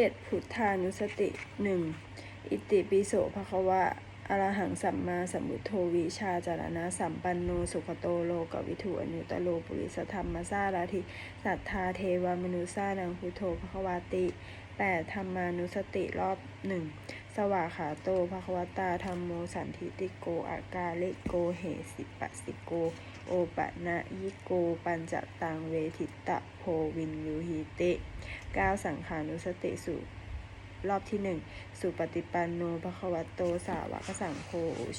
7. พุทธานุสติ 1. อิติปิโสภควะอรหังสัมมาสัมพุทโธวิชาจารณะสัมปันโนสุขโตโลกวิถุอนุตโลปุริสธรรมซาลาธิสัทธาเทวมนุษานังพุทโธภควาติแปดธรรมานุสติรอบหนึ่งสวาขาโตภควตาธรรมโมสันทิติโกอากาเลโกเหสิปสิโก โอปะนะยิโกปัญจตังเวทิตะโพวินยูหิเต 9 สังขานุสติสูรอบที่หนึ่งสุปฏิปันโนภควตโตสาวกสังโฆ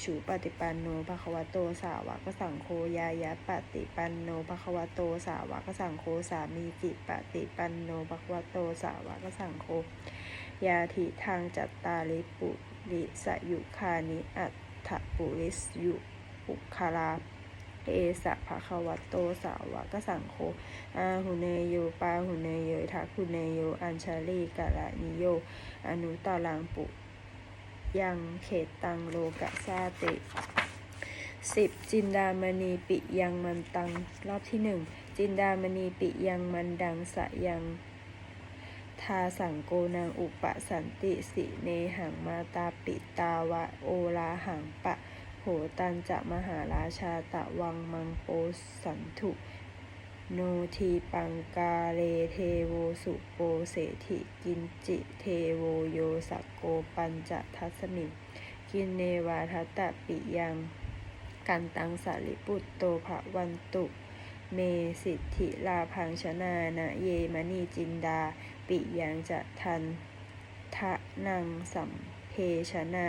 ชูปฏิปันโนภควตโตสาวกสังโฆยายะปฏิปันโนภควตโตสาวกสังโฆสามีจิปฏิปันโนภควตโตสาวกสังโฆยาทิทางจัตตาริปุริสยุคานิอัตถปุริสยุปุคารา เอสะภะคะวะโตสาวกสังโฆอาหุเนโยปาหุเนโยทักขุเนโยอัญชาลีกะละนิโย อนุตาลังปุ ยังเขตตังโลกะซาติสิบจินดามณีปิยังมันตัง รอบที่หนึ่งจินดามณีปิยังมันดังสะยังทาสังโกนางอุปสันติสิเนหังมาตาปิตาวะโอลาหังปะ โหตันจะมหาราชาตะวังมังโปสันถุโนทีปังกาเลเทโวสุโปเสถิกินจิเทโวโยสักโกปัญจะทัสมิกินเนวาทัตตะปิยังกันตังสาริปุตโตภะวันตุ เมสิทธิลาพังชนานะเยมณีจินดา ปิยังจะทันทะนังสัม เพชนา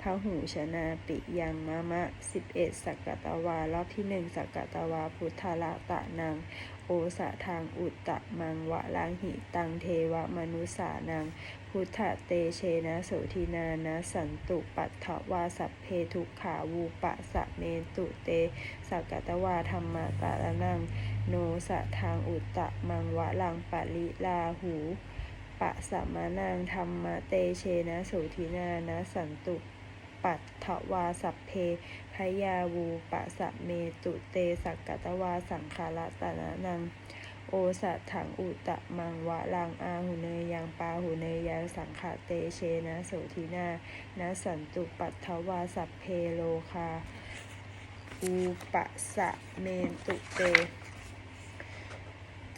พหูชนาปิยังมะมะสิบเอ็ดสักกตวา รอบที่หนึ่งสักกตวา พุทธละตะนังโอสะทางอุตตะมังวะลังหิตังเทวมนุสานัง พุทธเตเชนะโสทินานะสันตุปัตถวาสัพเพทุกขาวูปะสะเมตุเตสักกตวาธรรมตาละนัง โนสะทางอุตตะมังวะลังปะลิลาหู ปะสะมมานางธรรมเตเชนะโสทินานะสันตุ ปัตถวาสัพเพพยาวูปะสะเมตุเตสักกตวาสังขารตนะนัง โอสัตถังอุตะมังวะลังอาหุเนยยังปาหุเนยังสังขะเตเชนะโสทินานะสันตุปัตถวาสัพเพโลคาอูปะสะเมตุเต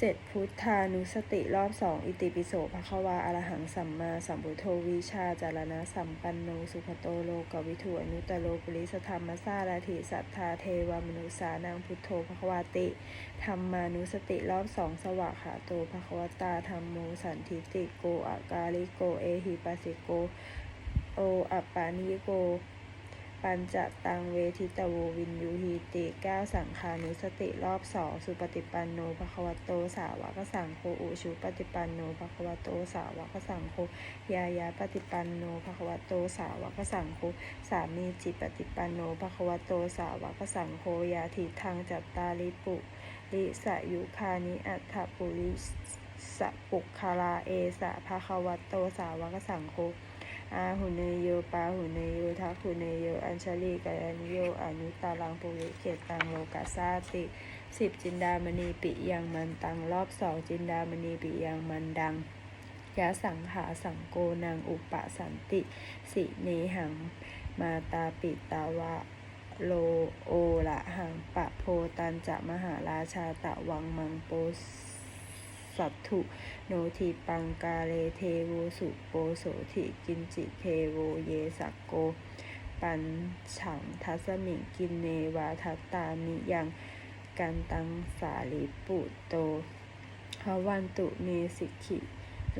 เจ็ดพุทธานุสติรอบสองอิติปิโสภควาอรหังสัมมาสัมพุทโธวิชาจารณะสัมปันโนสุขโตโลกวิถูอนุตโลปุริสธรรมสาราธิสัทธาเทวมนุสานังพุทโธภควาติธรรมานุสติรอบสองสวากขาโตภควตาธรรมโมสันทิติโกอากาลิโกเอหิปัสสิโกโออัปปานิโก ปัญจตังเวทิตโววินยูหีติเก้าสังขานุสติรอบสองสุปฏิปันโนภควโตสาวกสังโฆอุชุปฏิปันโนภควโตสาวกสังโฆยายาปฏิปันโนภควโตสาวกสังโฆสามีจิปฏิปันโนภควโตสาวกสังโฆยาทิทางจัตตาลิปุริสยุคานิอัฏฐปุริสปุคาลาเอสะภควโตสาวกสังโฆ อาหุเนโยปาหุเนโยทักขุเนโย อัญชลีกายนโยอนุตาลังปุริเกตังโลกาซาติสิบจินดามณีปิยังมันตังรอบสองจินดามณีปิยังมันดังยะสังหาสังโกนางอุปสันติ สิเนหัง มาตาปิตาวะโลโอละหังปะโพตันจะมหาราชาตะวังมังโปสัตถุ โนทีปังกาเลเทโวสุโปโสถิกินจิเทโวเยสักโก ปันฉังทัสมิงกินเนวาทัตตามิยังกันตังสาลิปุโตภวันตุเมสิกิ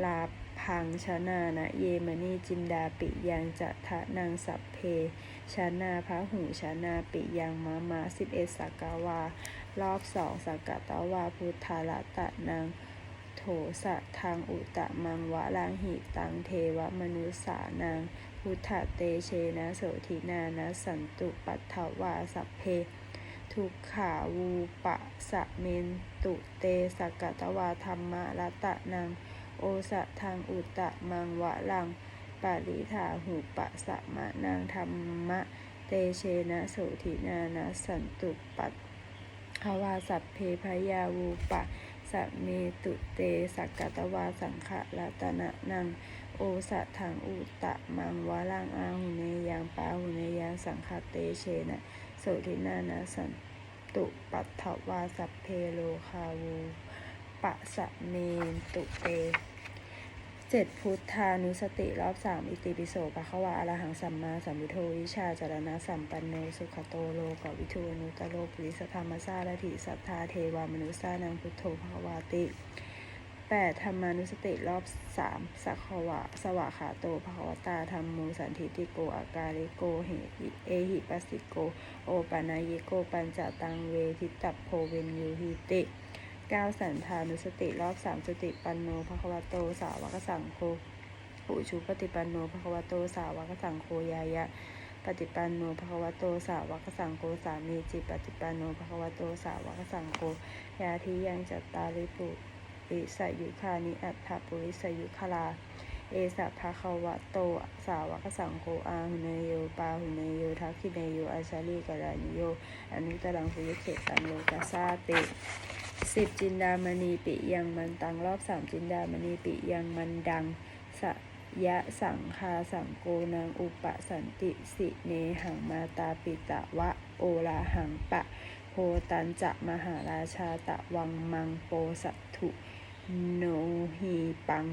ลาพังชนานะเยมณีจินดาปิยังจะทะนางสัพเพชนาพระหูชนาปิยังมามาสิบเอ็ดสักกาวารอบสองสักกะตวาพุทธาละตะนาง โถสะทางอุตะมังวะลังหิตังเทวมนุสานังพุทธเตเชนะโสทินานะสันตุปัตถวาสัพเพ ทุกขาวูปะสะเมนตุเตสกกตวาธรรมะละตะนังโอสะทางอุตะมังวะลังปาริธาหูปะสะมะนางธรรมะเตเชนะโสทินานะสันตุปัตถวาสัพเพพยาวูปะ สัมเมตุเตสักกตวาสังขะรัตนะนัง โอสะถังอุตะมังวะลังอาหุเนยังปาหุเนยังสังขเตเชนะโสทินานาสันตุปัตถวาสัพเพโลคาวูปะสะเมนตุเต เจ็ดพุทธานุสติรอบสามอิติปิโสปะคะวะอรหังสัมมาสัมพุทโธวิชาจารณะสัมปันโนสุขโตโลกวิทูนุตโลปุริสธรรมสารถิสัทธาเทวามนุสานังพุทโธภวาติแปดธรรมานุสติรอบสามสักขวะสวะขาโตภควตาธรรมโมสันทิติโกอากาลิโกเหหิเอหิปัสสิโก โอปานายโกปัญจตังเวทิตัพโพเวนยูหิติ ก้าสันธานุสติรอบสามสติปันโนภควโต สาวกสังโฆปุชุปฏิปันโนภควโต สาวกสังโฆยายะ ปฏิปันโนภควโต สาวกสังโฆสามีจิปฏิปันโนภควโต สาวกสังโฆยาทิยังจัตตาริปุริสยุคานิอัตถปุริสยุคลา เอสะภะควะโต สาวกสังโฆอาหุเนโยปาหุเนโยทักขิเนโยอาชาลีกรานิโยอนุตตรังสุยเขตังโลกัสสาติ สิบจินดามณีปิยังมันตังรอบสามจินดามณีปิยังมันดังสยะสังคาสังโกนางอุปสันติสิเนหังมาตาปิตะวะโอลาหังปะโพตันจะมหาราชาตะวังมังโปสัตถุโนหีปัง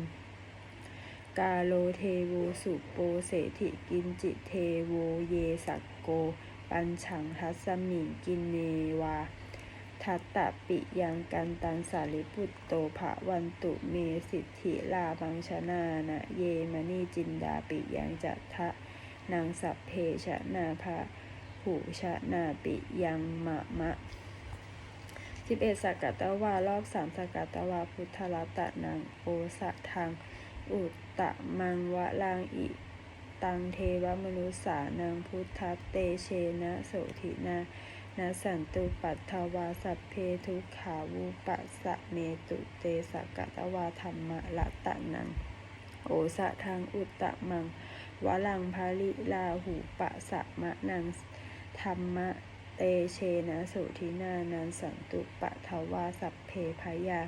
กาโลเทโวสุโปเสถิกินจิเทโวเยสักโก ปัญชังทัสสมิงกินเนวา ทัตตะปิยังกันตันสาริปุตโตภะวันตุเมสิทธิลาบังชนานะเยมณีจินดาปิยังจัตทะนางสัพเพชนาภาหูชนาปิยังมะมะสิบเอ็ดสักกัตวารอบสามสักกัตวาพุทธรัตะนังโอสะทางอุตตะมังวะลังอิตังเทวมนุสานังพุทธเตเชนะโสธินา นาสันตุปัตถวาสัพเพทุขาวุปัสสะเมตุเตสกกตวาธรรมะละตะนัง โอสะทางอุตตะมังวะลังภาลิลาหูปะสะมะนังธรรมะเตเชนะสุทินานันสันตุปัทวาสัพเพพยา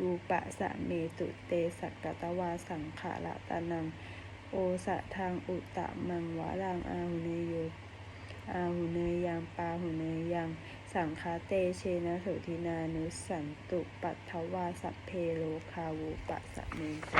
วูปะสะเมตุเตสักกตวาสังขาละตะนัง โอสะทางอุตตะมังวะลังอาหุเนโย อาหุเนยยังปาหุเนยยังสังคาเตเชนะสุทินานุสันตุปัทถวาสัพเพโลคาวุปัสะเมโต